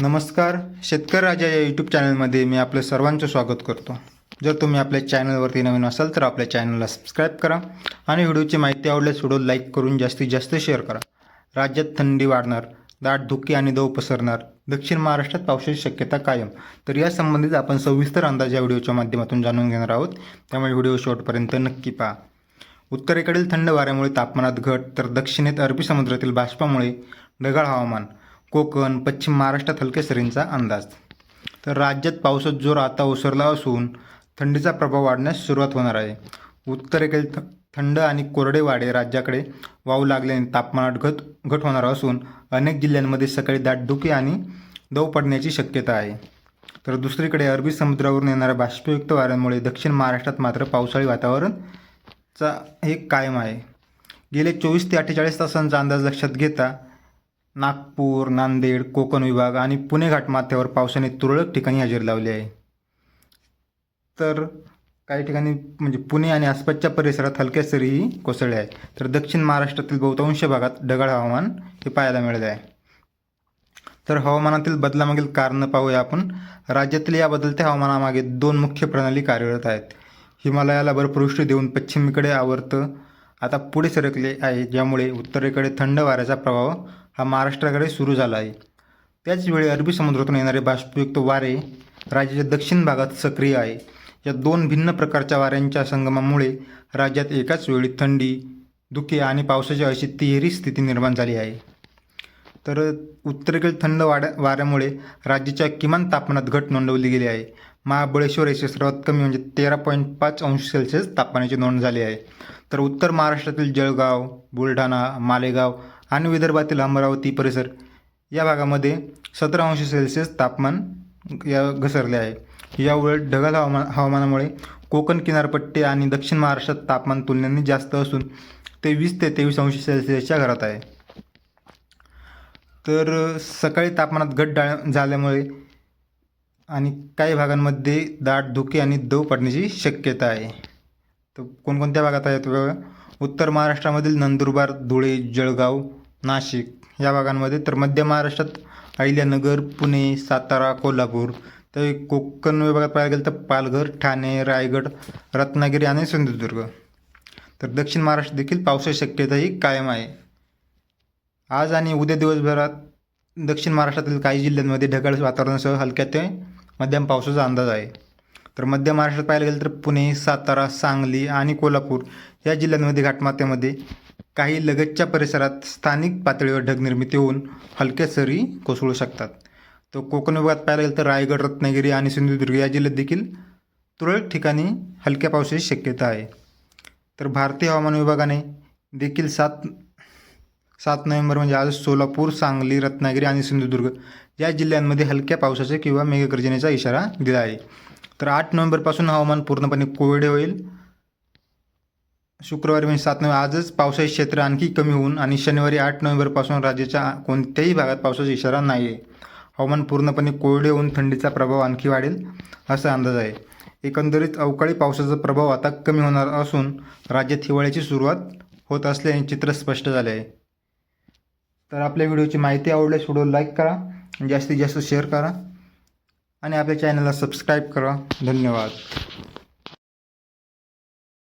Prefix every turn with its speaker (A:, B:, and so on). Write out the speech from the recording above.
A: नमस्कार. शेतकरी राजा या यूट्यूब चॅनलमध्ये मी आपलं सर्वांचं स्वागत करतो. जर तुम्ही आपल्या चॅनलवरती नवीन असाल तर आपल्या चॅनलला सबस्क्राईब करा आणि व्हिडिओची माहिती आवडल्यास व्हिडिओ लाईक करून जास्तीत जास्त शेअर करा. राज्यात थंडी वाढणार दाट धुके आणि दव पसरणार दक्षिण महाराष्ट्रात पावसाची शक्यता कायम. तर या संबंधित आपण सविस्तर अंदाज या व्हिडिओच्या माध्यमातून जाणून घेणार आहोत. त्यामुळे व्हिडिओ शेवटपर्यंत नक्की पहा. उत्तरेकडील थंड वाऱ्यामुळे तापमानात घट तर दक्षिणेत अरबी समुद्रातील बाष्पामुळे ढगाळ हवामान कोकण पश्चिम महाराष्ट्रात हलक्या सरींचा अंदाज. तर राज्यात पावसाचा जोर आता ओसरला असून थंडीचा प्रभाव वाढण्यास सुरुवात होणार आहे. उत्तरेकडील थ थंड आणि कोरडे वाडे राज्याकडे वाहू लागल्याने तापमानात घट घट होणार असून अनेक जिल्ह्यांमध्ये सकाळी दाटधुके आणि दव पडण्याची शक्यता आहे. तर दुसरीकडे अरबी समुद्रावरून येणाऱ्या बाष्पयुक्त वाऱ्यांमुळे दक्षिण महाराष्ट्रात मात्र पावसाळी वातावरणचा हे कायम आहे. गेले चोवीस ते अठ्ठेचाळीस तासांचा अंदाज लक्षात घेता नागपूर नांदेड कोकण विभाग आणि पुणे घाटमाथ्यावर पावसाने तुरळक ठिकाणी हजेरी लावली आहे. तर काही ठिकाणी म्हणजे पुणे आणि आसपासच्या परिसरात हलक्या सरीही कोसळल्या आहे तर दक्षिण महाराष्ट्रातील बहुतांश भागात ढगाळ हवामान हे पाहायला मिळाले आहे. तर हवामानातील बदलामागील कारणं पाहूया आपण. राज्यातील या बदलत्या हवामानामागे दोन मुख्य प्रणाली कार्यरत आहेत. हिमालयाला बर्फवृष्टी देऊन पश्चिमेकडे आवर्त आता पुढे सरकले आहे ज्यामुळे उत्तरेकडे थंड वाऱ्याचा प्रभाव हा महाराष्ट्राकडे सुरू झाला आहे. त्याचवेळी अरबी समुद्रातून येणारे बाष्पयुक्त वारे राज्याच्या दक्षिण भागात सक्रिय आहे. या दोन भिन्न प्रकारच्या वाऱ्यांच्या संगमामुळे राज्यात एकाच वेळी थंडी धुके आणि पावसाची अशी तिहेरी स्थिती निर्माण झाली आहे. तर उत्तरेकडील थंड वाड्या वाऱ्यामुळे राज्याच्या किमान तापमानात घट नोंदवली गेली आहे. महाबळेश्वर येथे सर्वात कमी म्हणजे तेरा पॉईंट पाच अंश सेल्सिअस तापमानाची नोंद झाली आहे. तर उत्तर महाराष्ट्रातील जळगाव बुलढाणा मालेगाव आणि विदर्भातील अमरावती परिसर या भागामध्ये सतरा अंश सेल्सिअस तापमान या घसरले आहे. यामुळे ढगाळ हवामान हवामानामुळे कोकण किनारपट्टी आणि दक्षिण महाराष्ट्रात तापमान तुलनेने जास्त असून ते वीस ते तेवीस अंश सेल्सिअसच्या घरात आहे. तर सकाळी तापमानात घट डाळ झाल्यामुळे आणि काही भागांमध्ये दाट धुके आणि दव पडण्याची शक्यता आहे. तर कोणकोणत्या भागात आहेत उत्तर महाराष्ट्रामधील नंदुरबार धुळे जळगाव नाशिक या भागांमध्ये तर मध्य महाराष्ट्रात अहिल्यानगर पुणे सातारा कोल्हापूर तर कोकण विभागात पाहायला गेलं तर पालघर ठाणे रायगड रत्नागिरी आणि सिंधुदुर्ग. तर दक्षिण महाराष्ट्र देखील पावसाची शक्यता ही कायम आहे. आज आणि उद्या दिवसभरात दक्षिण महाराष्ट्रातील काही जिल्ह्यांमध्ये ढगाळ वातावरणासह हलक्या ते मध्यम पावसाचा अंदाज आहे. तर मध्य महाराष्ट्रात पाहायला गेलं तर पुणे सातारा सांगली आणि कोल्हापूर या जिल्ह्यांमध्ये घाटमात्यामध्ये काही लगतच्या परिसरात स्थानिक पातळीवर ढगनिर्मिती होऊन हलक्या सरी कोसळू शकतात. तर कोकण विभागात पाहायला गेलं तर रायगड रत्नागिरी आणि सिंधुदुर्ग या जिल्ह्यात देखील तुरळक ठिकाणी हलक्या पावसाची शक्यता आहे. तर भारतीय हवामान विभागाने देखील सात सात नोव्हेंबर म्हणजे आज सोलापूर सांगली रत्नागिरी आणि सिंधुदुर्ग या जिल्ह्यांमध्ये हलक्या पावसाचे किंवा मेघगर्जनेचा इशारा दिला आहे. तर आठ नोव्हेंबरपासून हवामान पूर्णपणे कोरडे होईल. शुक्रवारी म्हणजे सात नोव्हेंबर आजच पावसाचे क्षेत्र आणखी कमी होऊन आणि शनिवारी आठ नोव्हेंबरपासून राज्याच्या कोणत्याही भागात पावसाचा इशारा नाही आहे हवामान पूर्णपणे कोरडे होऊन थंडीचा प्रभाव आणखी वाढेल असा अंदाज आहे. एकंदरीत अवकाळी पावसाचा प्रभाव आता कमी होणार असून राज्यात हिवाळ्याची सुरुवात होत असल्याने चित्र स्पष्ट झाले आहे. तर आपल्या व्हिडिओची माहिती आवडल्यास व्हिडिओ लाईक करा. जास्तीत जास्त शेअर करा. आणि आपल्या चॅनलला सबस्क्राईब करा. धन्यवाद.